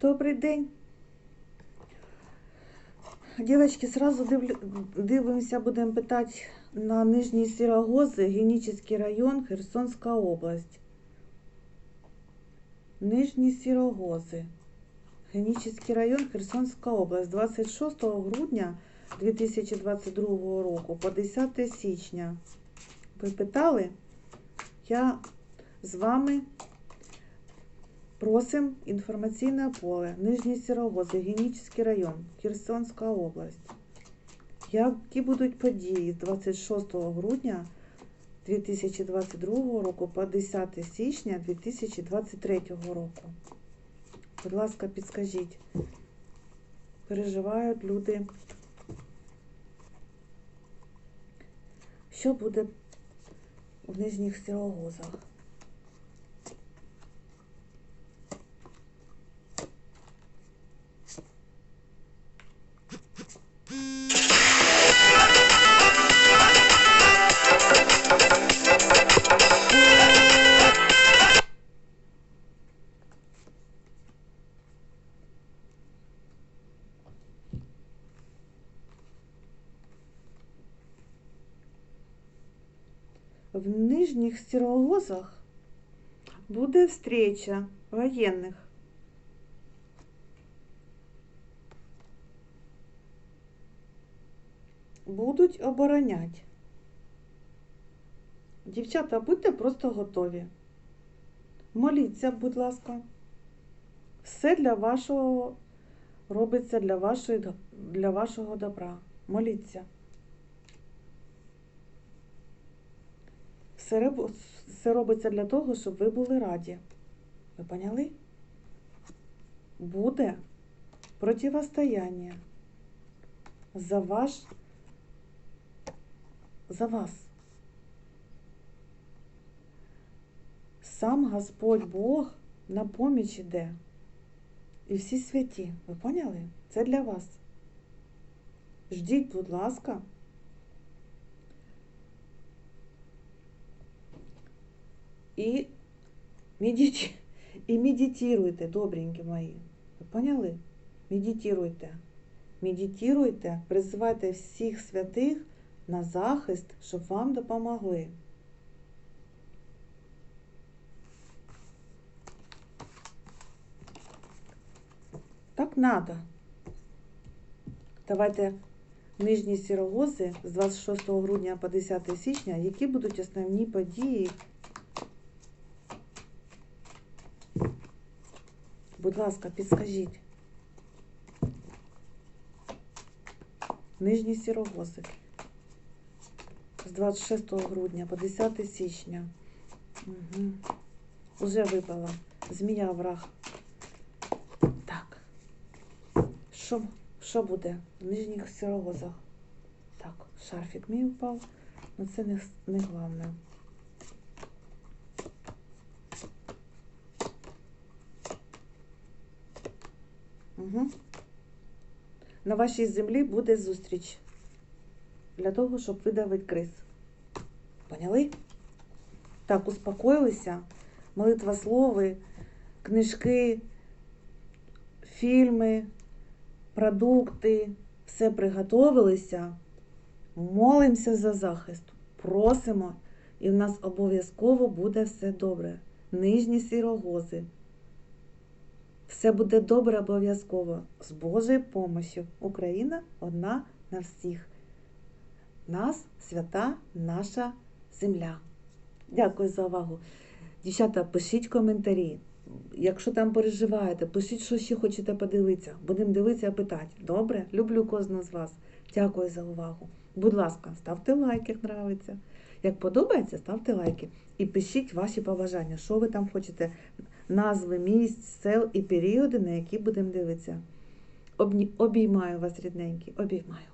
Добрий день. Девочки, сразу дивимося, будемо питати на Нижній Сірогози, Генічний район, Херсонська область. Нижні Сірогози, Генічний район, Херсонська область, 26 грудня 2022 року по 10 січня. Ви питали? Я з вами Просим інформаційне поле, Нижній Сірогози, Генічний район, Херсонська область. Які будуть події з 26 грудня 2022 року по 10 січня 2023 року? Будь ласка, підскажіть. Переживають люди. Що буде в Нижніх Сірогозах? В Нижніх Сірогозах буде встреча воєнних. Будуть оборонять. Дівчата, будьте просто готові. Моліться, будь ласка. Все для вашого робиться для, вашої, для вашого добра. Моліться. Все, робиться для того, щоб ви були раді. Ви поняли? Буде противостояння за ваш, за вас. Сам Господь Бог на поміч іде. І всі святі. Ви поняли? Це для вас. Ждіть, будь ласка. І, медиті... і медитируйте, добренькі мої. Ви поняли? Медитируйте. Медитируйте, призивайте всіх святих на захист, щоб вам допомогли. Так надо. Давайте нижні сірогози з 26 грудня по 10 січня, які будуть основні події. Будь ласка, підскажіть. Нижні сірогози. З 26 грудня по 10 січня. Угу. Уже випала. Змія враг. Так. Що, що буде в нижніх сірогозах? Так, шарфік мій впав. Ну це не, не головне. Угу. На вашій землі буде зустріч для того, щоб видавити криз. Поняли? Так, успокоїлися. Молитва слови, книжки, фільми, продукти. Все приготовилися. Молимося за захист. Просимо, і в нас обов'язково буде все добре. Нижні сірогози. Все буде добре обов'язково. З Божою помощю. Україна одна на всіх. Нас свята наша земля. Дякую за увагу. Дівчата, пишіть коментарі. Якщо там переживаєте, пишіть, що ще хочете подивитися. Будемо дивитися, питати. Добре? Люблю кожного з вас. Дякую за увагу. Будь ласка, ставте лайк, як нравиться. Як подобається, ставте лайки. І пишіть ваші побажання, що ви там хочете, назви місць, сел і періоди, на які будемо дивитися. Обіймаю вас, рідненькі, обіймаю.